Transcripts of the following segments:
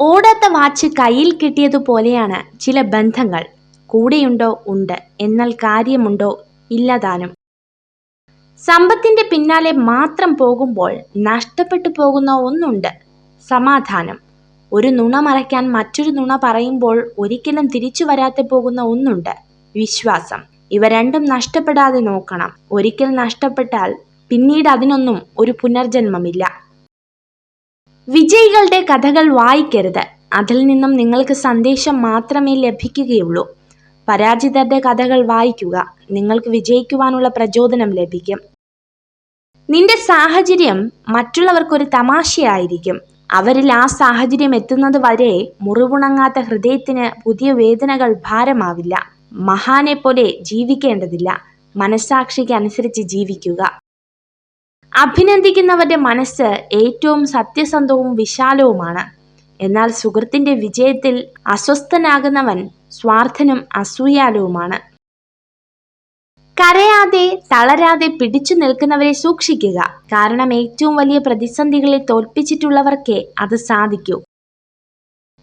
ഓടാത്ത watch കയ്യിൽ കിട്ടിയതുപോലെയാണ് ചില ബന്ധങ്ങൾ. കൂടെയുണ്ടോ? ഉണ്ട്. എന്നാൽ കാര്യമുണ്ടോ? ഇല്ലതാനും. സമ്പത്തിന്റെ പിന്നാലെ മാത്രം പോകുമ്പോൾ നഷ്ടപ്പെട്ടു പോകുന്ന ഒന്നുണ്ട്. സമാധാനം. ഒരു നുണ മറയ്ക്കാൻ മറ്റൊരു നുണ പറയുമ്പോൾ ഒരിക്കലും തിരിച്ചു വരാതെ പോകുന്ന ഒന്നുണ്ട്. വിശ്വാസം. ഇവ രണ്ടും നഷ്ടപ്പെടാതെ നോക്കണം. ഒരിക്കൽ നഷ്ടപ്പെട്ടാൽ പിന്നീട് അതിനൊന്നും ഒരു പുനർജന്മമില്ല. വിജയികളുടെ കഥകൾ വായിക്കരുത്. അതിൽ നിന്നും നിങ്ങൾക്ക് സന്ദേശം മാത്രമേ ലഭിക്കുകയുള്ളൂ. പരാജിതരുടെ കഥകൾ വായിക്കുക. നിങ്ങൾക്ക് വിജയിക്കുവാനുള്ള പ്രചോദനം ലഭിക്കും. നിന്റെ സാഹചര്യം മറ്റുള്ളവർക്കൊരു തമാശയായിരിക്കും. അവരിൽ ആ സാഹചര്യം എത്തുന്നത് വരെ മുറിവുണങ്ങാത്ത ഹൃദയത്തിന് പുതിയ വേദനകൾ ഭാരമാവില്ല. മഹാനെ പോലെ ജീവിക്കേണ്ടതില്ല. മനസാക്ഷിക്ക് അനുസരിച്ച് ജീവിക്കുക. അഭിനന്ദിക്കുന്നവരുടെ മനസ്സ് ഏറ്റവും സത്യസന്ധവും വിശാലവുമാണ്. എന്നാൽ സുഹൃത്തിന്റെ വിജയത്തിൽ അസ്വസ്ഥനാകുന്നവൻ സ്വാർത്ഥനും അസൂയാലുവുമാണ്. കരയാതെ തളരാതെ പിടിച്ചു നിൽക്കുന്നവരെ സൂക്ഷിക്കുക. കാരണം ഏറ്റവും വലിയ പ്രതിസന്ധികളെ തോൽപ്പിച്ചിട്ടുള്ളവർക്കേ അത് സാധിക്കൂ.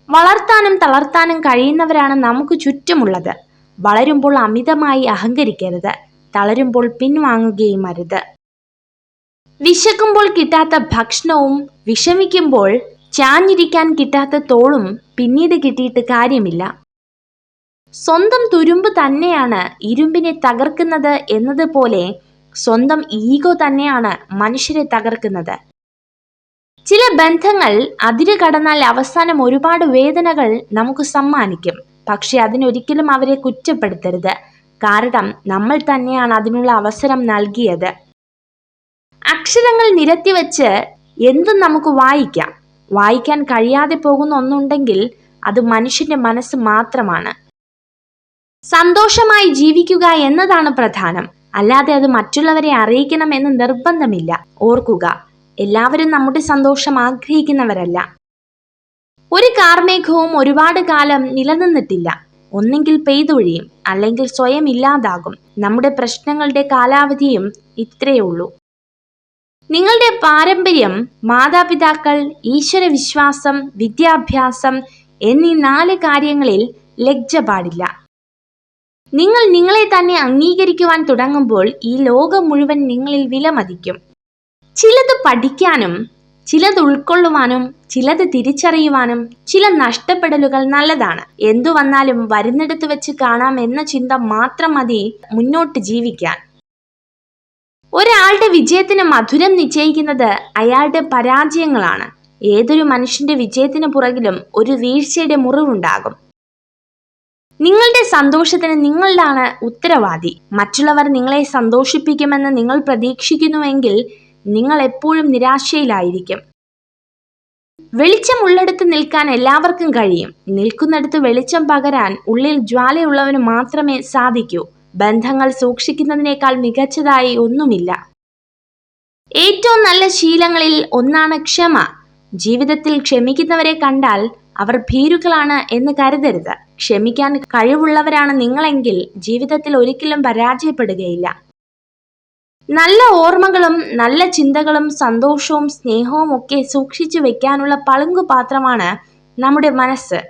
വളർത്താനും തളർത്താനും കഴിയുന്നവരാണ് നമുക്ക് ചുറ്റുമുള്ളത്. വളരുമ്പോൾ അമിതമായി അഹങ്കരിക്കരുത്. തളരുമ്പോൾ പിൻവാങ്ങുകയും അരുത്. വിശക്കുമ്പോൾ കിട്ടാത്ത ഭക്ഷണവും വിഷമിക്കുമ്പോൾ ചാഞ്ഞിരിക്കാൻ കിട്ടാത്ത തോളും പിന്നീട് കിട്ടിയിട്ട് കാര്യമില്ല. സ്വന്തം തുരുമ്പ് തന്നെയാണ് ഇരുമ്പിനെ തകർക്കുന്നത് എന്നതുപോലെ സ്വന്തം ഈഗോ തന്നെയാണ് മനുഷ്യരെ തകർക്കുന്നത്. ചില ബന്ധങ്ങൾ അതിര് കടന്നാൽ അവസാനം ഒരുപാട് വേദനകൾ നമുക്ക് സമ്മാനിക്കും. പക്ഷെ അതിനൊരിക്കലും അവരെ കുറ്റപ്പെടുത്തരുത്. കാരണം നമ്മൾ തന്നെയാണ് അതിനുള്ള അവസരം നൽകിയത്. അക്ഷരങ്ങൾ നിരത്തി വെച്ച് എന്തും നമുക്ക് വായിക്കാം. വായിക്കാൻ കഴിയാതെ പോകുന്ന ഒന്നുണ്ടെങ്കിൽ അത് മനുഷ്യന്റെ മനസ്സ് മാത്രമാണ്. സന്തോഷമായി ജീവിക്കുക എന്നതാണ് പ്രധാനം. അല്ലാതെ അത് മറ്റുള്ളവരെ അറിയിക്കണം എന്ന് നിർബന്ധമില്ല. ഓർക്കുക എല്ലാവരും നമ്മുടെ സന്തോഷം ആഗ്രഹിക്കുന്നവരല്ല. ഒരു കാർമേഘവും ഒരുപാട് കാലം നിലനിന്നിട്ടില്ല. ഒന്നെങ്കിൽ പെയ്തൊഴിയും അല്ലെങ്കിൽ സ്വയം ഇല്ലാതാകും. നമ്മുടെ പ്രശ്നങ്ങളുടെ കാലാവധിയും ഇത്രയേ ഉള്ളൂ. നിങ്ങളുടെ പാരമ്പര്യം മാതാപിതാക്കൾ ഈശ്വരവിശ്വാസം വിദ്യാഭ്യാസം എന്നീ നാല് കാര്യങ്ങളിൽ ലജ്ജ പാടില്ല. നിങ്ങൾ നിങ്ങളെ തന്നെ അംഗീകരിക്കുവാൻ തുടങ്ങുമ്പോൾ ഈ ലോകം മുഴുവൻ നിങ്ങളിൽ വിലമതിക്കും. ചിലത് പഠിക്കാനും ചിലത് ഉൾക്കൊള്ളുവാനും ചിലത് തിരിച്ചറിയുവാനും ചില നഷ്ടപ്പെടലുകൾ നല്ലതാണ്. എന്തു വന്നാലും വരുന്നിടത്ത് വെച്ച് കാണാം എന്ന ചിന്ത മാത്രം മതി മുന്നോട്ട് ജീവിക്കാൻ. ഒരാളുടെ വിജയത്തിന് മധുരം നിശ്ചയിക്കുന്നത് അയാളുടെ പരാജയങ്ങളാണ്. ഏതൊരു മനുഷ്യന്റെ വിജയത്തിന് പുറകിലും ഒരു വീഴ്ചയുടെ മുറിവുണ്ടാകും. നിങ്ങളുടെ സന്തോഷത്തിന് നിങ്ങളാണ് ഉത്തരവാദി. മറ്റുള്ളവർ നിങ്ങളെ സന്തോഷിപ്പിക്കുമെന്ന് നിങ്ങൾ പ്രതീക്ഷിക്കുന്നുവെങ്കിൽ നിങ്ങൾ എപ്പോഴും നിരാശയിലായിരിക്കും. വെളിച്ചം ഉള്ളെടുത്ത് നിൽക്കാൻ എല്ലാവർക്കും കഴിയും. നിൽക്കുന്നിടത്ത് വെളിച്ചം പകരാൻ ഉള്ളിൽ ജ്വാലയുള്ളവന് മാത്രമേ സാധിക്കൂ. ബന്ധങ്ങൾ സൂക്ഷിക്കുന്നതിനേക്കാൾ മികച്ചതായി ഒന്നുമില്ല. ഏറ്റവും നല്ല ശീലങ്ങളിൽ ഒന്നാണ് ക്ഷമ. ജീവിതത്തിൽ ക്ഷമിക്കുന്നവരെ കണ്ടാൽ അവർ ഭീരുക്കളാണ് എന്ന് കരുതരുത്. ക്ഷമിക്കാൻ കഴിവുള്ളവരാണ് നിങ്ങളെങ്കിൽ ജീവിതത്തിൽ ഒരിക്കലും പരാജയപ്പെടുകയില്ല. നല്ല ഓർമ്മകളും നല്ല ചിന്തകളും സന്തോഷവും സ്നേഹവും ഒക്കെ സൂക്ഷിച്ചു വെക്കാനുള്ള പളുങ്കുപാത്രമാണ് നമ്മുടെ മനസ്സ്.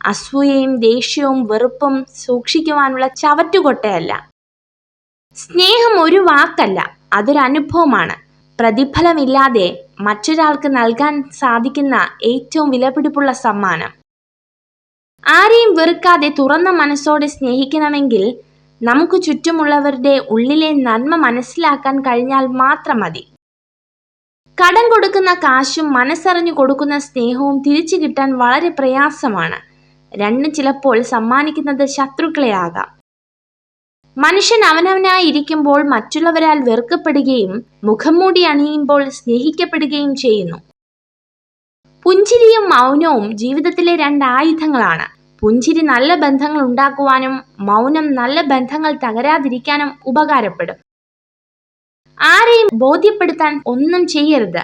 അസൂയയും ദേഷ്യവും വെറുപ്പും സൂക്ഷിക്കുവാനുള്ള ചവറ്റുകൊട്ടയല്ല. സ്നേഹം ഒരു വാക്കല്ല അതൊരു അനുഭവമാണ്. പ്രതിഫലമില്ലാതെ മറ്റൊരാൾക്ക് നൽകാൻ സാധിക്കുന്ന ഏറ്റവും വിലപിടിപ്പുള്ള സമ്മാനം. ആരെയും വെറുക്കാതെ തുറന്ന മനസ്സോടെ സ്നേഹിക്കണമെങ്കിൽ നമുക്ക് ചുറ്റുമുള്ളവരുടെ ഉള്ളിലെ നന്മ മനസ്സിലാക്കാൻ കഴിഞ്ഞാൽ മാത്രം മതി. കടം കൊടുക്കുന്ന കാശും മനസ്സറിഞ്ഞു കൊടുക്കുന്ന സ്നേഹവും തിരിച്ചു കിട്ടാൻ വളരെ പ്രയാസമാണ്. രണ്ടും ചിലപ്പോൾ സമ്മാനിക്കുന്നത് ശത്രുക്കളെ ആകാം. മനുഷ്യൻ അവനവനായി ഇരിക്കുമ്പോൾ മറ്റുള്ളവരാൽ വെറുക്കപ്പെടുകയും മുഖം മൂടി അണിയുമ്പോൾ സ്നേഹിക്കപ്പെടുകയും ചെയ്യുന്നു. പുഞ്ചിരിയും മൗനവും ജീവിതത്തിലെ രണ്ട് ആയുധങ്ങളാണ്. പുഞ്ചിരി നല്ല ബന്ധങ്ങൾ ഉണ്ടാക്കുവാനും മൗനം നല്ല ബന്ധങ്ങൾ തകരാതിരിക്കാനും ഉപകാരപ്പെടും. ആരെയും ബോധ്യപ്പെടുത്താൻ ഒന്നും ചെയ്യരുത്.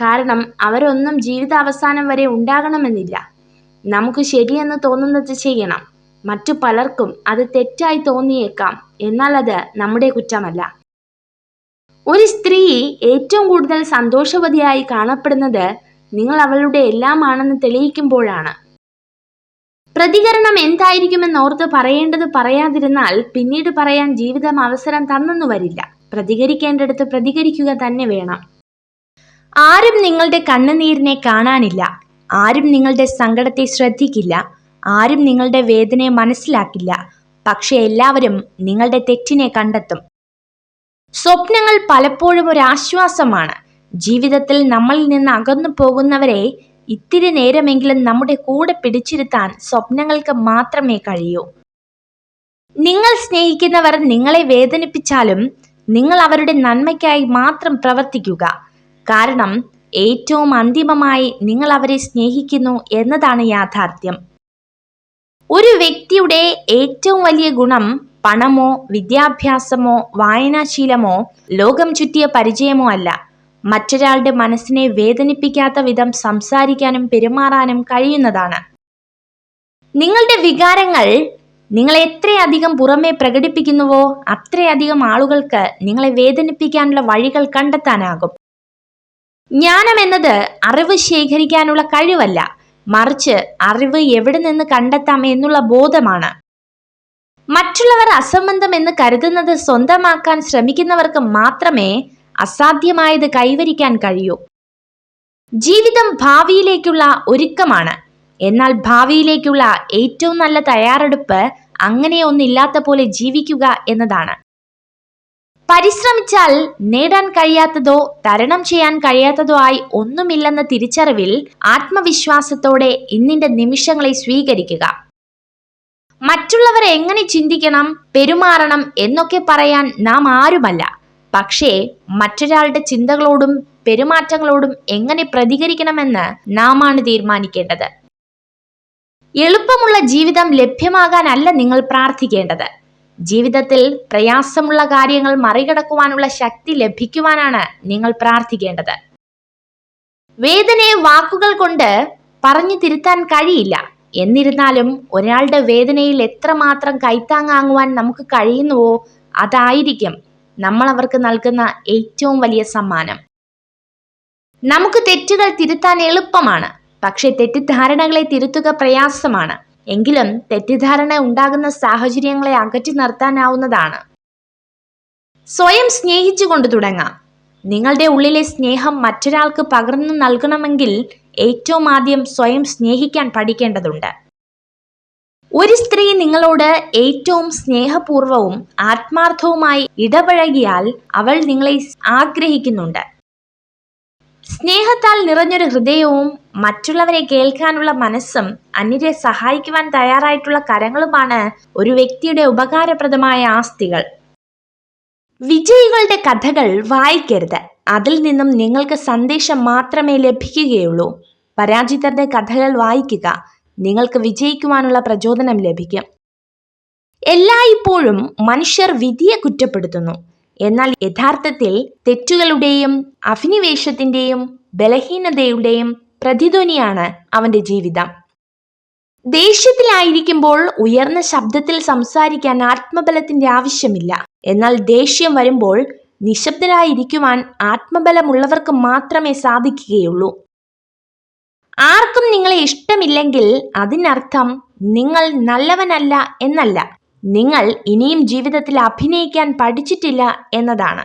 കാരണം അവരൊന്നും ജീവിതാവസാനം വരെ ഉണ്ടാകണമെന്നില്ല. നമുക്ക് ശരിയെന്ന് തോന്നുന്നത് ചെയ്യണം. മറ്റു പലർക്കും അത് തെറ്റായി തോന്നിയേക്കാം. എന്നാൽ നമ്മുടെ കുറ്റമല്ല. ഒരു സ്ത്രീ ഏറ്റവും കൂടുതൽ സന്തോഷവതിയായി കാണപ്പെടുന്നത് നിങ്ങൾ അവളുടെ എല്ലാമാണെന്ന് തെളിയിക്കുമ്പോഴാണ്. പ്രതികരണം എന്തായിരിക്കുമെന്ന് ഓർത്ത് പറയേണ്ടത് പറയാതിരുന്നാൽ പിന്നീട് പറയാൻ ജീവിതം അവസരം തന്നെന്നു വരില്ല. പ്രതികരിക്കേണ്ടടുത്ത് പ്രതികരിക്കുക തന്നെ വേണം. ആരും നിങ്ങളുടെ കണ്ണുനീരിനെ കാണാനില്ല. ആരും നിങ്ങളുടെ സങ്കടത്തെ ശ്രദ്ധിക്കില്ല. ആരും നിങ്ങളുടെ വേദനയെ മനസ്സിലാക്കില്ല. പക്ഷെ എല്ലാവരും നിങ്ങളുടെ തെറ്റിനെ കണ്ടെത്തും. സ്വപ്നങ്ങൾ പലപ്പോഴും ഒരു ആശ്വാസമാണ്. ജീവിതത്തിൽ നമ്മളിൽ നിന്ന് അകന്നു പോകുന്നവരെ ഇത്തിരി നേരമെങ്കിലും നമ്മുടെ കൂടെ പിടിച്ചിരുത്താൻ സ്വപ്നങ്ങൾക്ക് മാത്രമേ കഴിയൂ. നിങ്ങൾ സ്നേഹിക്കുന്നവർ നിങ്ങളെ വേദനിപ്പിച്ചാലും നിങ്ങൾ അവരുടെ നന്മയ്ക്കായി മാത്രം പ്രവർത്തിക്കുക. കാരണം ഏറ്റവും അന്തിമമായി നിങ്ങൾ അവരെ സ്നേഹിക്കുന്നു എന്നതാണ് യാഥാർത്ഥ്യം. ഒരു വ്യക്തിയുടെ ഏറ്റവും വലിയ ഗുണം പണമോ വിദ്യാഭ്യാസമോ വായനാശീലമോ ലോകം ചുറ്റിയ പരിചയമോ അല്ല. മറ്റൊരാളുടെ മനസ്സിനെ വേദനിപ്പിക്കാത്ത വിധം സംസാരിക്കാനും പെരുമാറാനും കഴിയുന്നതാണ്. നിങ്ങളുടെ വികാരങ്ങൾ നിങ്ങൾ എത്രയധികം പുറമെ പ്രകടിപ്പിക്കുന്നുവോ അത്രയധികം ആളുകൾക്ക് നിങ്ങളെ വേദനിപ്പിക്കാനുള്ള വഴികൾ കണ്ടെത്താനാകും. ജ്ഞാനം എന്നത് അറിവ് ശേഖരിക്കാനുള്ള കഴിവല്ല. മറിച്ച് അറിവ് എവിടെ നിന്ന് കണ്ടെത്താം എന്നുള്ള ബോധമാണ്. മറ്റുള്ളവർ അസംബന്ധം എന്ന് കരുതുന്നത് സ്വന്തമാക്കാൻ ശ്രമിക്കുന്നവർക്ക് മാത്രമേ അസാധ്യമായത് കൈവരിക്കാൻ കഴിയൂ. ജീവിതം ഭാവിയിലേക്കുള്ള ഒരുക്കമാണ്. എന്നാൽ ഭാവിയിലേക്കുള്ള ഏറ്റവും നല്ല തയ്യാറെടുപ്പ് അങ്ങനെയൊന്നില്ലാത്ത പോലെ ജീവിക്കുക എന്നതാണ്. പരിശ്രമിച്ചാൽ നേടാൻ കഴിയാത്തതോ തരണം ചെയ്യാൻ കഴിയാത്തതോ ആയി ഒന്നുമില്ലെന്ന തിരിച്ചറിവിൽ ആത്മവിശ്വാസത്തോടെ ഇന്നിന്റെ നിമിഷങ്ങളെ സ്വീകരിക്കുക. മറ്റുള്ളവർ എങ്ങനെ ചിന്തിക്കണം പെരുമാറണം എന്നൊക്കെ പറയാൻ നാം ആരുമല്ല. പക്ഷേ മറ്റൊരാളുടെ ചിന്തകളോടും പെരുമാറ്റങ്ങളോടും എങ്ങനെ പ്രതികരിക്കണമെന്ന് നാമാണ് തീരുമാനിക്കേണ്ടത്. എളുപ്പമുള്ള ജീവിതം ലഭ്യമാകാനല്ല നിങ്ങൾ പ്രാർത്ഥിക്കേണ്ടത്. ജീവിതത്തിൽ പ്രയാസമുള്ള കാര്യങ്ങൾ മറികടക്കുവാനുള്ള ശക്തി ലഭിക്കുവാനാണ് നിങ്ങൾ പ്രാർത്ഥിക്കേണ്ടത്. വേദനയെ വാക്കുകൾ കൊണ്ട് പറഞ്ഞു തിരുത്താൻ കഴിയില്ല. എന്നിരുന്നാലും ഒരാളുടെ വേദനയിൽ എത്രമാത്രം കൈത്താങ്ങാങ്ങുവാൻ നമുക്ക് കഴിയുന്നുവോ അതായിരിക്കും നമ്മൾ അവർക്ക് നൽകുന്ന ഏറ്റവും വലിയ സമ്മാനം. നമുക്ക് തെറ്റുകൾ തിരുത്താൻ എളുപ്പമാണ്. പക്ഷെ തെറ്റിദ്ധാരണകളെ തിരുത്തുക പ്രയാസമാണ്. എങ്കിലും തെറ്റിദ്ധാരണ ഉണ്ടാകുന്ന സാഹചര്യങ്ങളെ അകറ്റി നിർത്താനാവുന്നതാണ്. സ്വയം സ്നേഹിച്ചുകൊണ്ട് തുടങ്ങാം. നിങ്ങളുടെ ഉള്ളിലെ സ്നേഹം മറ്റൊരാൾക്ക് പകർന്നു നൽകണമെങ്കിൽ ഏറ്റവും ആദ്യം സ്വയം സ്നേഹിക്കാൻ പഠിക്കേണ്ടതുണ്ട്. ഒരു സ്ത്രീ നിങ്ങളോട് ഏറ്റവും സ്നേഹപൂർവവും ആത്മാർത്ഥവുമായി ഇടപഴകിയാൽ അവൾ നിങ്ങളെ ആഗ്രഹിക്കുന്നുണ്ട്. സ്നേഹത്താൽ നിറഞ്ഞൊരു ഹൃദയവും മറ്റുള്ളവരെ കേൾക്കാനുള്ള മനസ്സും അന്യരെ സഹായിക്കുവാൻ തയ്യാറായിട്ടുള്ള കരങ്ങളുമാണ് ഒരു വ്യക്തിയുടെ ഉപകാരപ്രദമായ ആസ്തികൾ. വിജയികളുടെ കഥകൾ വായിക്കരുത്. അതിൽ നിന്നും നിങ്ങൾക്ക് സന്ദേശം മാത്രമേ ലഭിക്കുകയുള്ളൂ. പരാജിതരുടെ കഥകൾ വായിക്കുക. നിങ്ങൾക്ക് വിജയിക്കുവാനുള്ള പ്രചോദനം ലഭിക്കും. എല്ലായ്പ്പോഴും മനുഷ്യർ വിധിയെ കുറ്റപ്പെടുത്തുന്നു. എന്നാൽ യഥാർത്ഥത്തിൽ തെറ്റുകളുടെയും അഭിനിവേശത്തിന്റെയും ബലഹീനതയുടെയും പ്രതിധ്വനിയാണ് അവന്റെ ജീവിതം. ദേഷ്യത്തിലായിരിക്കുമ്പോൾ ഉയർന്ന ശബ്ദത്തിൽ സംസാരിക്കാൻ ആത്മബലത്തിന്റെ ആവശ്യമില്ല. എന്നാൽ ദേഷ്യം വരുമ്പോൾ നിശബ്ദരായിരിക്കുവാൻ ആത്മബലമുള്ളവർക്ക് മാത്രമേ സാധിക്കുകയുള്ളൂ. ആർക്കും നിങ്ങളെ ഇഷ്ടമില്ലെങ്കിൽ അതിനർത്ഥം നിങ്ങൾ നല്ലവനല്ല എന്നല്ല. നിങ്ങൾ ഇനിയും ജീവിതത്തിൽ അഭിനയിക്കാൻ പഠിച്ചിട്ടില്ല എന്നതാണ്.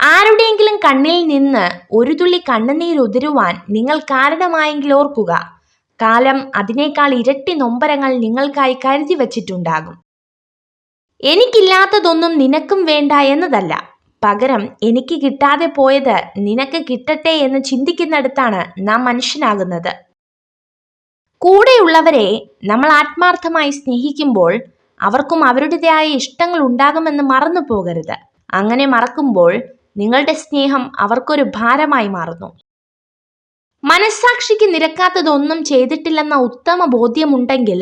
ആരുടെയെങ്കിലും കണ്ണിൽ നിന്ന് ഒരു തുള്ളി കണ്ണുനീർ ഉതിരുവാൻ നിങ്ങൾ കാരണമായെങ്കിൽ ഓർക്കുക. കാലം അതിനേക്കാൾ ഇരട്ടി നൊമ്പരങ്ങൾ നിങ്ങൾക്കായി കരുതി വച്ചിട്ടുണ്ടാകും. എനിക്കില്ലാത്തതൊന്നും നിനക്കും വേണ്ട എന്നതല്ല. പകരം എനിക്ക് കിട്ടാതെ പോയത് നിനക്ക് കിട്ടട്ടെ എന്ന് ചിന്തിക്കുന്നിടത്താണ് നാം മനുഷ്യനാകുന്നത്. കൂടെയുള്ളവരെ നമ്മൾ ആത്മാർത്ഥമായി സ്നേഹിക്കുമ്പോൾ അവർക്കും അവരുടേതായ ഇഷ്ടങ്ങൾ ഉണ്ടാകുമെന്ന് മറന്നു പോകരുത്. അങ്ങനെ മറക്കുമ്പോൾ നിങ്ങളുടെ സ്നേഹം അവർക്കൊരു ഭാരമായി മാറുന്നു. മനസ്സാക്ഷിക്ക് നിരക്കാത്തതൊന്നും ചെയ്തിട്ടില്ലെന്ന ഉത്തമ ബോധ്യമുണ്ടെങ്കിൽ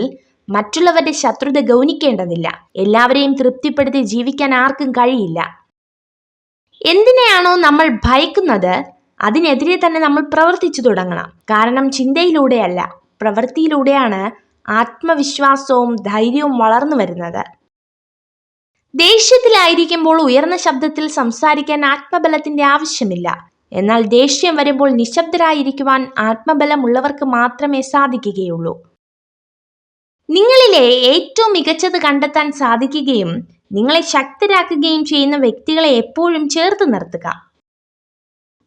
മറ്റുള്ളവരുടെ ശത്രുത ഗൗനിക്കേണ്ടതില്ല. എല്ലാവരെയും തൃപ്തിപ്പെടുത്തി ജീവിക്കാൻ ആർക്കും കഴിയില്ല. എന്തിനെയാണോ നമ്മൾ ഭയക്കുന്നത് അതിനെതിരെ തന്നെ നമ്മൾ പ്രവർത്തിച്ചു തുടങ്ങണം. കാരണം ചിന്തയിലൂടെയല്ല. പ്രവൃത്തിയിലൂടെയാണ് ആത്മവിശ്വാസവും ധൈര്യവും വളർന്നു വരുന്നത്. ദേഷ്യത്തിലായിരിക്കുമ്പോൾ ഉയർന്ന ശബ്ദത്തിൽ സംസാരിക്കാൻ ആത്മബലത്തിന്റെ ആവശ്യമില്ല. എന്നാൽ ദേഷ്യം വരുമ്പോൾ നിശബ്ദരായിരിക്കുവാൻ ആത്മബലമുള്ളവർക്ക് മാത്രമേ സാധിക്കുകയുള്ളൂ. നിങ്ങളിലെ ഏറ്റവും മികച്ചത് കണ്ടെത്താൻ സാധിക്കുകയും നിങ്ങളെ ശക്തരാക്കുകയും ചെയ്യുന്ന വ്യക്തികളെ എപ്പോഴും ചേർത്ത് നിർത്തുക.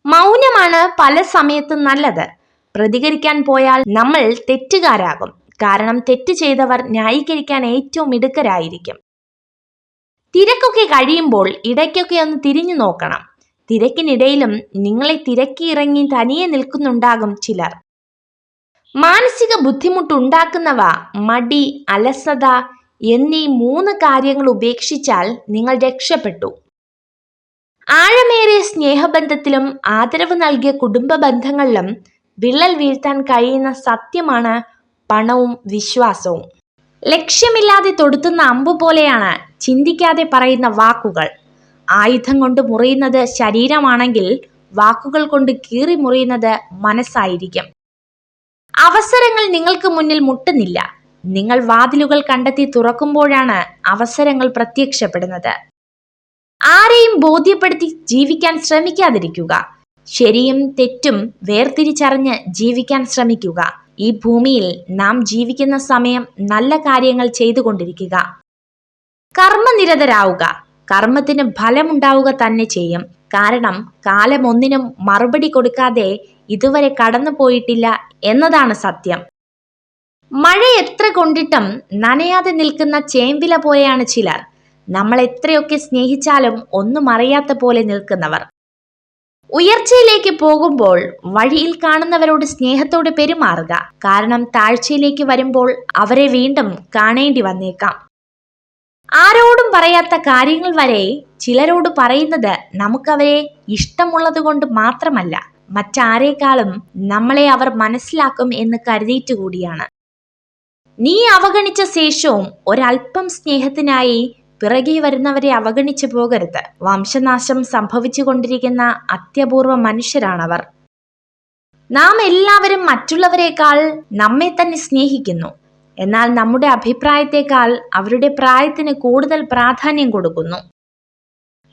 മൗനമാണ് പല സമയത്തും നല്ലത്. പ്രതികരിക്കാൻ പോയാൽ നമ്മൾ തെറ്റുകാരാകും. കാരണം തെറ്റ് ചെയ്തവർ ന്യായീകരിക്കാൻ ഏറ്റവും മിടുക്കരായിരിക്കും. തിരക്കൊക്കെ കഴിയുമ്പോൾ ഇടയ്ക്കൊക്കെ ഒന്ന് തിരിഞ്ഞു നോക്കണം. തിരക്കിനിടയിലും നിങ്ങളെ തിരക്കിയിറങ്ങി തനിയെ നിൽക്കുന്നുണ്ടാകും ചിലർ. മാനസിക ബുദ്ധിമുട്ടുണ്ടാക്കുന്നവ മടി അലസത എന്നീ മൂന്ന് കാര്യങ്ങൾ ഉപേക്ഷിച്ചാൽ നിങ്ങൾ രക്ഷപ്പെട്ടു. ആഴമേറിയ സ്നേഹബന്ധത്തിലും ആദരവ് നൽകിയ കുടുംബ ബന്ധങ്ങളിലും വിള്ളൽ വീഴ്ത്താൻ കഴിയുന്ന സത്യമാണ് പണവും വിശ്വാസവും. ലക്ഷ്യമില്ലാതെ തൊടുത്തുന്ന അമ്പു പോലെയാണ് ചിന്തിക്കാതെ പറയുന്ന വാക്കുകൾ. ആയുധം കൊണ്ട് മുറിയുന്നത് ശരീരമാണെങ്കിൽ വാക്കുകൾ കൊണ്ട് കീറി മുറിയുന്നത് മനസ്സായിരിക്കും. അവസരങ്ങൾ നിങ്ങൾക്ക് മുന്നിൽ മുട്ടുന്നില്ല. നിങ്ങൾ വാതിലുകൾ കണ്ടെത്തി തുറക്കുമ്പോഴാണ് അവസരങ്ങൾ പ്രത്യക്ഷപ്പെടുന്നത്. ആരെയും ബോധ്യപ്പെടുത്തി ജീവിക്കാൻ ശ്രമിക്കാതിരിക്കുക. ശരിയും തെറ്റും വേർതിരിച്ചറിഞ്ഞ് ജീവിക്കാൻ ശ്രമിക്കുക. ഈ ഭൂമിയിൽ നാം ജീവിക്കുന്ന സമയം നല്ല കാര്യങ്ങൾ ചെയ്തുകൊണ്ടിരിക്കുക. കർമ്മനിരതരാവുക. കർമ്മത്തിന് ഫലമുണ്ടാവുക തന്നെ ചെയ്യും. കാരണം കാലം ഒന്നിനും മറുപടി കൊടുക്കാതെ ഇതുവരെ കടന്നു പോയിട്ടില്ല എന്നതാണ് സത്യം. മഴ എത്ര കൊണ്ടിട്ടും നനയാതെ നിൽക്കുന്ന ചേമ്പില പോലെയാണ് ചിലർ. നമ്മൾ എത്രയൊക്കെ സ്നേഹിച്ചാലും ഒന്നും അറിയാത്ത പോലെ നിൽക്കുന്നവർ. ഉയർച്ചയിലേക്ക് പോകുമ്പോൾ വഴിയിൽ കാണുന്നവരോട് സ്നേഹത്തോടെ പെരുമാറുക. കാരണം താഴ്ചയിലേക്ക് വരുമ്പോൾ അവരെ വീണ്ടും കാണേണ്ടി വന്നേക്കാം. ആരോടും പറയാത്ത കാര്യങ്ങൾ വരെ ചിലരോട് പറയുന്നത് നമുക്കവരെ ഇഷ്ടമുള്ളത് കൊണ്ട് മാത്രമല്ല മറ്റാരേക്കാളും നമ്മളെ അവർ മനസ്സിലാക്കും എന്ന് കരുതിയിട്ട് കൂടിയാണ്. നീ അവഗണിച്ച ശേഷവും ഒരല്പം സ്നേഹത്തിനായി പിറകെ വരുന്നവരെ അവഗണിച്ചു പോകരുത്. വംശനാശം സംഭവിച്ചുകൊണ്ടിരിക്കുന്ന അത്യപൂർവ മനുഷ്യരാണവർ. നാം എല്ലാവരും മറ്റുള്ളവരെക്കാൾ നമ്മെ തന്നെ സ്നേഹിക്കുന്നു. എന്നാൽ നമ്മുടെ അഭിപ്രായത്തെക്കാൾ അവരുടെ പ്രായത്തിന് കൂടുതൽ പ്രാധാന്യം കൊടുക്കുന്നു.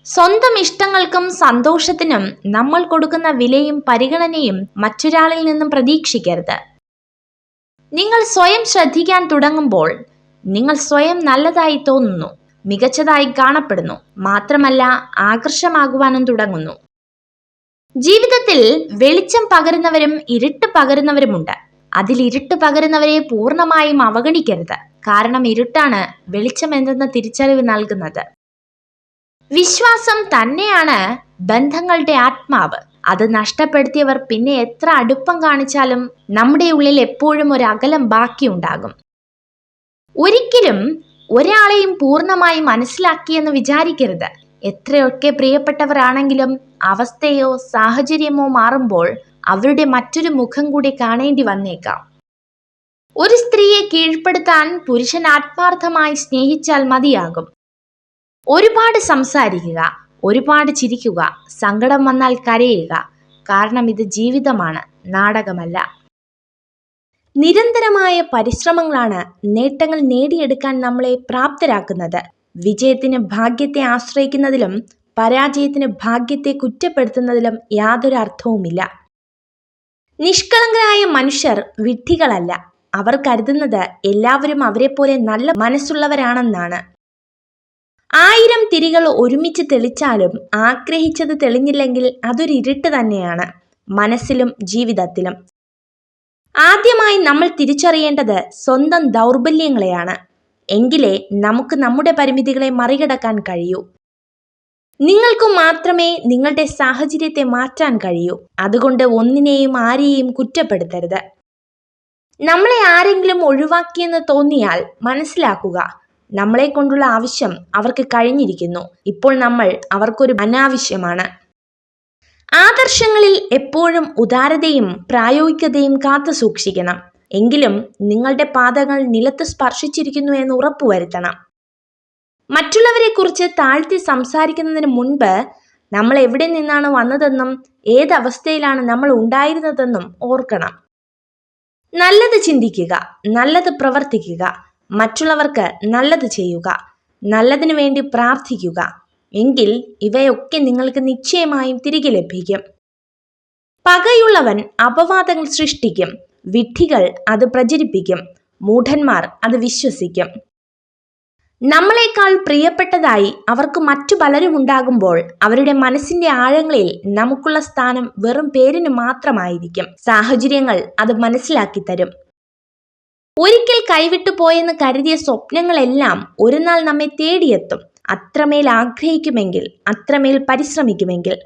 സ്വന്തം ഇഷ്ടങ്ങൾക്കും സന്തോഷത്തിനും നമ്മൾ കൊടുക്കുന്ന വിലയും പരിഗണനയും മറ്റൊരാളിൽ നിന്നും പ്രതീക്ഷിക്കരുത്. നിങ്ങൾ സ്വയം ശ്രദ്ധിക്കാൻ തുടങ്ങുമ്പോൾ നിങ്ങൾ സ്വയം നല്ലതായി തോന്നുന്നു. മികച്ചതായി കാണപ്പെടുന്നു. മാത്രമല്ല ആകർഷമാകുവാനും തുടങ്ങുന്നു. ജീവിതത്തിൽ വെളിച്ചം പകരുന്നവരും ഇരുട്ട് പകരുന്നവരുമുണ്ട്. അതിൽ ഇരുട്ട് പകരുന്നവരെ പൂർണമായും അവഗണിക്കരുത്. കാരണം ഇരുട്ടാണ് വെളിച്ചം എന്തെന്ന തിരിച്ചറിവ് നൽകുന്നത്. വിശ്വാസം തന്നെയാണ് ബന്ധങ്ങളുടെ ആത്മാവ്. അത് നഷ്ടപ്പെടുത്തിയവർ പിന്നെ എത്ര അടുപ്പം കാണിച്ചാലും നമ്മുടെ ഉള്ളിൽ എപ്പോഴും ഒരു അകലം ബാക്കിയുണ്ടാകും. ഒരിക്കലും ഒരാളെയും പൂർണമായി മനസ്സിലാക്കിയെന്ന് വിചാരിക്കരുത്. എത്രയൊക്കെ പ്രിയപ്പെട്ടവരാണെങ്കിലും അവസ്ഥയോ സാഹചര്യമോ മാറുമ്പോൾ അവരുടെ മറ്റൊരു മുഖം കൂടി കാണേണ്ടി വന്നേക്കാം. ഒരു സ്ത്രീയെ കീഴ്പ്പെടുത്താൻ പുരുഷൻ ആത്മാർത്ഥമായി സ്നേഹിച്ചാൽ മതിയാകും. ഒരുപാട് സംസാരിക്കുക ഒരുപാട് ചിരിക്കുക സങ്കടം വന്നാൽ കരയുക. കാരണം ഇത് ജീവിതമാണ് നാടകമല്ല. നിരന്തരമായ പരിശ്രമങ്ങളാണ് നേട്ടങ്ങൾ നേടിയെടുക്കാൻ നമ്മളെ പ്രാപ്തരാക്കുന്നത്. വിജയത്തിന് ഭാഗ്യത്തെ ആശ്രയിക്കുന്നതിലും പരാജയത്തിന് ഭാഗ്യത്തെ കുറ്റപ്പെടുത്തുന്നതിലും യാതൊരു അർത്ഥവുമില്ല. നിഷ്കളങ്കരായ മനുഷ്യർ വിഡ്ഢികളല്ല. അവർ കരുതുന്നത് എല്ലാവരും അവരെപ്പോലെ നല്ല മനസ്സുള്ളവരാണെന്നാണ്. ആയിരം തിരികൾ ഒരുമിച്ച് തെളിച്ചാലും ആഗ്രഹിച്ചത് തെളിഞ്ഞില്ലെങ്കിൽ അതൊരു ഇരുട്ട് തന്നെയാണ് മനസ്സിലും ജീവിതത്തിലും. ആദ്യമായി നമ്മൾ തിരിച്ചറിയേണ്ടത് സ്വന്തം ദൗർബല്യങ്ങളെയാണ്. എങ്കിലേ നമുക്ക് നമ്മുടെ പരിമിതികളെ മറികടക്കാൻ കഴിയൂ. നിങ്ങൾക്ക് മാത്രമേ നിങ്ങളുടെ സാഹചര്യത്തെ മാറ്റാൻ കഴിയൂ. അതുകൊണ്ട് ഒന്നിനെയും ആരെയും കുറ്റപ്പെടുത്തരുത്. നമ്മളെ ആരെങ്കിലും ഒഴിവാക്കിയെന്ന് തോന്നിയാൽ മനസ്സിലാക്കുക. നമ്മളെ കൊണ്ടുള്ള ആവശ്യം അവർക്ക് കഴിഞ്ഞിരിക്കുന്നു. ഇപ്പോൾ നമ്മൾ അവർക്കൊരു അനാവശ്യമാണ്. ആദർശങ്ങളിൽ എപ്പോഴും ഉദാരതയും പ്രായോഗികതയും കാത്തു സൂക്ഷിക്കണം. എങ്കിലും നിങ്ങളുടെ പാദങ്ങൾ നിലത്ത് സ്പർശിച്ചിരിക്കുന്നു എന്ന് ഉറപ്പുവരുത്തണം മറ്റുള്ളവരെക്കുറിച്ച് താഴ്ത്തി സംസാരിക്കുന്നതിന് മുൻപ് നമ്മൾ എവിടെ നിന്നാണ് വന്നതെന്നും ഏതവസ്ഥയിലാണ് നമ്മൾ ഉണ്ടായിരുന്നതെന്നും ഓർക്കണം. നല്ലത് ചിന്തിക്കുക നല്ലത് പ്രവർത്തിക്കുക മറ്റുള്ളവർക്ക് നല്ലത് ചെയ്യുക നല്ലതിനു വേണ്ടി പ്രാർത്ഥിക്കുക എങ്കിൽ ഇവയൊക്കെ നിങ്ങൾക്ക് നിശ്ചയമായും തിരികെ ലഭിക്കും. പകയുള്ളവൻ അപവാദങ്ങൾ സൃഷ്ടിക്കും വിഡ്ഢികൾ അത് പ്രചരിപ്പിക്കും മൂഢന്മാർ അത് വിശ്വസിക്കും. നമ്മളെക്കാൾ പ്രിയപ്പെട്ടതായി അവർക്ക് മറ്റു പലരും ഉണ്ടാകുമ്പോൾ അവരുടെ മനസ്സിന്റെ ആഴങ്ങളിൽ നമുക്കുള്ള സ്ഥാനം വെറും പേരിന് മാത്രമായിരിക്കും. സാഹചര്യങ്ങൾ അത് മനസ്സിലാക്കി തരും. ഒരിക്കൽ കൈവിട്ടു പോയെന്ന് കരുതിയ സ്വപ്നങ്ങളെല്ലാം ഒരു നാൾ നമ്മെ തേടിയെത്തും. അത്രമേൽ ആഗ്രഹിക്കുമെങ്കിൽ അത്രമേൽ പരിശ്രമിക്കുമെങ്കിൽ.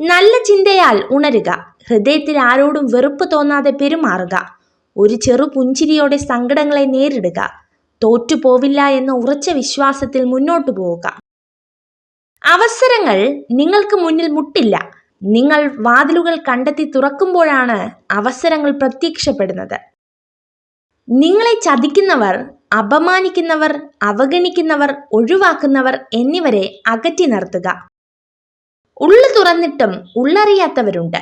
നല്ല ചിന്തയാൽ ഉണരുക. ഹൃദയത്തിൽ ആരോടും വെറുപ്പ് തോന്നാതെ പെരുമാറുക. ഒരു ചെറു പുഞ്ചിരിയോടെ സങ്കടങ്ങളെ നേരിടുക. തോറ്റുപോവില്ല എന്ന ഉറച്ച വിശ്വാസത്തിൽ മുന്നോട്ടു പോവുക. അവസരങ്ങൾ നിങ്ങൾക്ക് മുന്നിൽ മുട്ടില്ല. നിങ്ങൾ വാതിലുകൾ കണ്ടെത്തി തുറക്കുമ്പോഴാണ് അവസരങ്ങൾ പ്രത്യക്ഷപ്പെടുന്നത്. നിങ്ങളെ ചതിക്കുന്നവർ അപമാനിക്കുന്നവർ അവഗണിക്കുന്നവർ ഒഴിവാക്കുന്നവർ എന്നിവരെ അകറ്റി നിർത്തുക. ഉള്ളു തുറന്നിട്ടും ഉള്ളറിയാത്തവരുണ്ട്.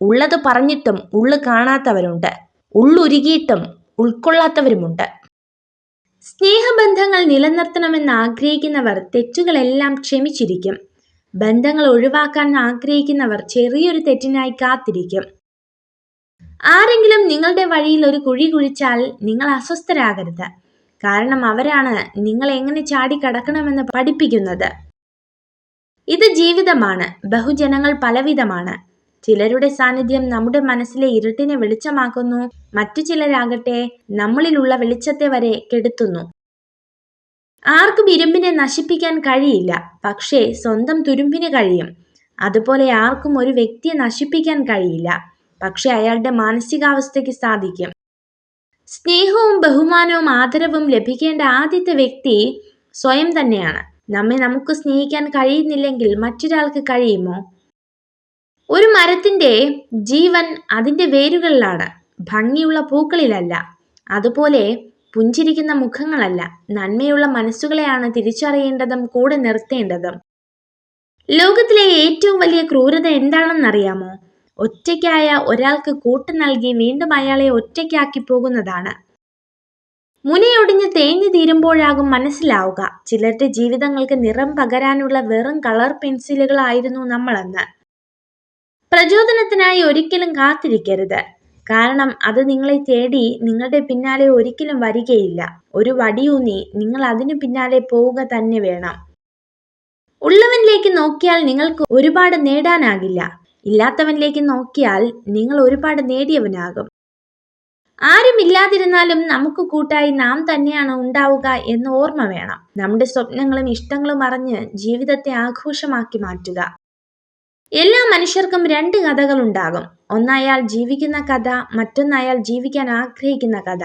ഉള്ളത് പറഞ്ഞിട്ടും ഉള്ളു കാണാത്തവരുണ്ട്. ഉള്ളുരുകിയിട്ടും ഉൾക്കൊള്ളാത്തവരുമുണ്ട്. സ്നേഹബന്ധങ്ങൾ നിലനിർത്തണമെന്ന് ആഗ്രഹിക്കുന്നവർ തെറ്റുകളെല്ലാം ക്ഷമിച്ചിരിക്കും. ബന്ധങ്ങൾ ഒഴിവാക്കാൻ ആഗ്രഹിക്കുന്നവർ ചെറിയൊരു തെറ്റിനായി കാത്തിരിക്കും. ആരെങ്കിലും നിങ്ങളുടെ വഴിയിൽ ഒരു കുഴി കുഴിച്ചാൽ നിങ്ങൾ അസ്വസ്ഥരാകരുത്. കാരണം അവരാണ് നിങ്ങൾ എങ്ങനെ ചാടിക്കടക്കണമെന്ന് പഠിപ്പിക്കുന്നത്. ഇത് ജീവിതമാണ്. ബഹുജനങ്ങൾ പലവിധമാണ്. ചിലരുടെ സാന്നിധ്യം നമ്മുടെ മനസ്സിലെ ഇരുട്ടിനെ വെളിച്ചമാക്കുന്നു. മറ്റു ചിലരാകട്ടെ നമ്മളിലുള്ള വെളിച്ചത്തെ വരെ കെടുത്തുന്നു. ആർക്കും ഇരുമ്പിനെ നശിപ്പിക്കാൻ കഴിയില്ല. പക്ഷേ സ്വന്തം തുരുമ്പിന് കഴിയും. അതുപോലെ ആർക്കും ഒരു വ്യക്തിയെ നശിപ്പിക്കാൻ കഴിയില്ല. പക്ഷെ അയാളുടെ മാനസികാവസ്ഥയ്ക്ക് സാധിക്കും. സ്നേഹവും ബഹുമാനവും ആദരവും ലഭിക്കേണ്ട ആദ്യത്തെ വ്യക്തി സ്വയം തന്നെയാണ്. നമ്മെ നമുക്ക് സ്നേഹിക്കാൻ കഴിയുന്നില്ലെങ്കിൽ മറ്റൊരാൾക്ക് കഴിയുമോ? ഒരു മരത്തിന്റെ ജീവൻ അതിന്റെ വേരുകളിലാണ്. ഭംഗിയുള്ള പൂക്കളിലല്ല. അതുപോലെ പുഞ്ചിരിക്കുന്ന മുഖങ്ങളല്ല. നന്മയുള്ള മനസ്സുകളെയാണ് തിരിച്ചറിയേണ്ടതും കൂടെ നിർത്തേണ്ടതും. ലോകത്തിലെ ഏറ്റവും വലിയ ക്രൂരത എന്താണെന്നറിയാമോ? ഒറ്റയ്ക്കായ ഒരാൾക്ക് കൂട്ട് നൽകി വീണ്ടും അയാളെ ഒറ്റയ്ക്കാക്കി പോകുന്നതാണ്. മുനയൊടിഞ്ഞ് തേഞ്ഞു തീരുമ്പോഴാകും മനസ്സിലാവുക. ചിലരുടെ ജീവിതങ്ങൾക്ക് നിറം പകരാനുള്ള വെറും കളർ പെൻസിലുകളായിരുന്നു നമ്മളെന്ന്. പ്രചോദനത്തിനായി ഒരിക്കലും കാത്തിരിക്കരുത്. കാരണം അത് നിങ്ങളെ തേടി നിങ്ങളുടെ പിന്നാലെ ഒരിക്കലും വരികയില്ല. ഒരു വടിയൂന്നി നിങ്ങൾ അതിനു പിന്നാലെ പോവുക തന്നെ വേണം. ഉള്ളവനിലേക്ക് നോക്കിയാൽ നിങ്ങൾക്ക് ഒരുപാട് നേടാനാകില്ല. ഇല്ലാത്തവനിലേക്ക് നോക്കിയാൽ നിങ്ങൾ ഒരുപാട് നേടിയവനാകും. ആരുമില്ലാതിരുന്നാലും നമുക്ക് കൂട്ടായി നാം തന്നെയാണ് ഉണ്ടാവുക എന്ന് ഓർമ്മ വേണം. നമ്മുടെ സ്വപ്നങ്ങളും ഇഷ്ടങ്ങളും അറിഞ്ഞ് ജീവിതത്തെ ആഘോഷമാക്കി മാറ്റുക. എല്ലാ മനുഷ്യർക്കും രണ്ട് കഥകളുണ്ടാകും ഒന്നയാൾ ജീവിക്കുന്ന കഥ മറ്റൊന്നയാൾ ജീവിക്കാൻ ആഗ്രഹിക്കുന്ന കഥ.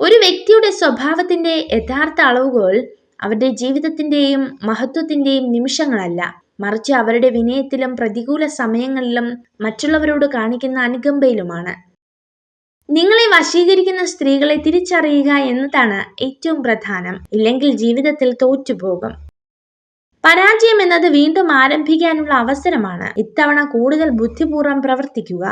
ഒരു വ്യക്തിയുടെ സ്വഭാവത്തിന്റെ യഥാർത്ഥ അളവുകൾ അവരുടെ ജീവിതത്തിന്റെയും മഹത്വത്തിന്റെയും നിമിഷങ്ങളല്ല. മറിച്ച് അവരുടെ വിനയത്തിലും പ്രതികൂല സമയങ്ങളിലും മറ്റുള്ളവരോട് കാണിക്കുന്ന അനുകമ്പയിലുമാണ്. നിങ്ങളെ വശീകരിക്കുന്ന സ്ത്രീകളെ തിരിച്ചറിയുക എന്നതാണ് ഏറ്റവും പ്രധാനം. ഇല്ലെങ്കിൽ ജീവിതത്തിൽ തോറ്റുപോകും. പരാജയം എന്നത് വീണ്ടും ആരംഭിക്കാനുള്ള അവസരമാണ്. ഇത്തവണ കൂടുതൽ ബുദ്ധിപൂർവം പ്രവർത്തിക്കുക.